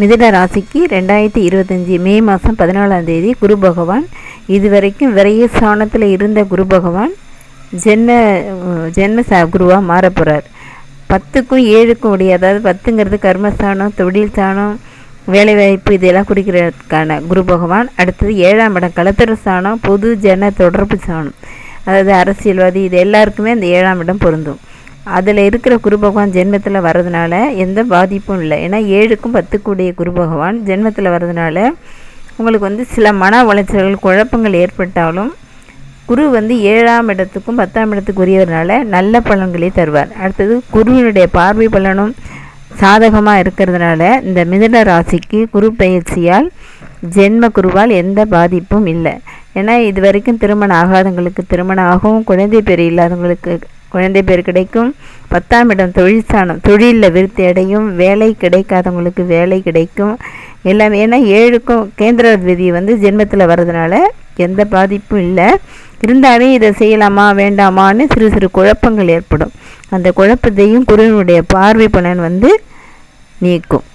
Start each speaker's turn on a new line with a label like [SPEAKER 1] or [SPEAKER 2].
[SPEAKER 1] மிதுன ராசிக்கு ரெண்டாயிரத்தி இருபத்தஞ்சி மே மாதம் பதினாலாம் தேதி குரு பகவான். இதுவரைக்கும் விரைய ஸ்தானத்தில் இருந்த குரு பகவான் ஜென்ம ஜென்ம சா குருவாக மாற போகிறார் பத்துக்கும் ஏழுக்கும் உடைய அதாவது பத்துங்கிறது கர்மஸ்தானம் தொழில் ஸ்தானம் வேலைவாய்ப்பு இதெல்லாம் குறிக்கிறதுக்கான குரு பகவான். அடுத்தது ஏழாம் இடம் கலத்தர ஸ்தானம் பொது ஜன தொடர்பு ஸ்தானம். அதாவது அரசியல்வாதி இது எல்லாருக்குமே அந்த ஏழாம் இடம் பொருந்தும். அதில் இருக்கிற குரு பகவான் ஜென்மத்தில் வர்றதுனால எந்த பாதிப்பும் இல்லை. ஏன்னா ஏழுக்கும் பத்துக்குடைய குரு பகவான் ஜென்மத்தில் வர்றதுனால உங்களுக்கு வந்து சில மன உளைச்சல்கள் குழப்பங்கள் ஏற்பட்டாலும் குரு வந்து ஏழாம் இடத்துக்கும் பத்தாம் இடத்துக்கு உரியவர்னால நல்ல பலன்களை தருவார். அடுத்தது குருவினுடைய பார்வை பலனும் சாதகமாக இருக்கிறதுனால இந்த மிதுன ராசிக்கு குரு பயிற்சியால் ஜென்ம குருவால் எந்த பாதிப்பும் இல்லை. ஏன்னா இது வரைக்கும் திருமணம் ஆகாதவங்களுக்கு திருமணம் ஆகும் குழந்தை பேர் இல்லாதவங்களுக்கு குழந்தை பேர் கிடைக்கும். பத்தாம் இடம் தொழில் தொழிலில் விருத்தி அடையும். வேலை கிடைக்காதவங்களுக்கு வேலை கிடைக்கும். எல்லாமே ஏன்னா ஏழுக்கும் கேந்திர விதி வந்து ஜென்மத்தில் வர்றதுனால எந்த பாதிப்பும் இல்லை. இருந்தாலும் இதை செய்யலாமா வேண்டாமான்னு சிறு சிறு குழப்பங்கள் ஏற்படும். அந்த குழப்பத்தையும் குருவினுடைய பார்வை பலன் வந்து நீக்கும்.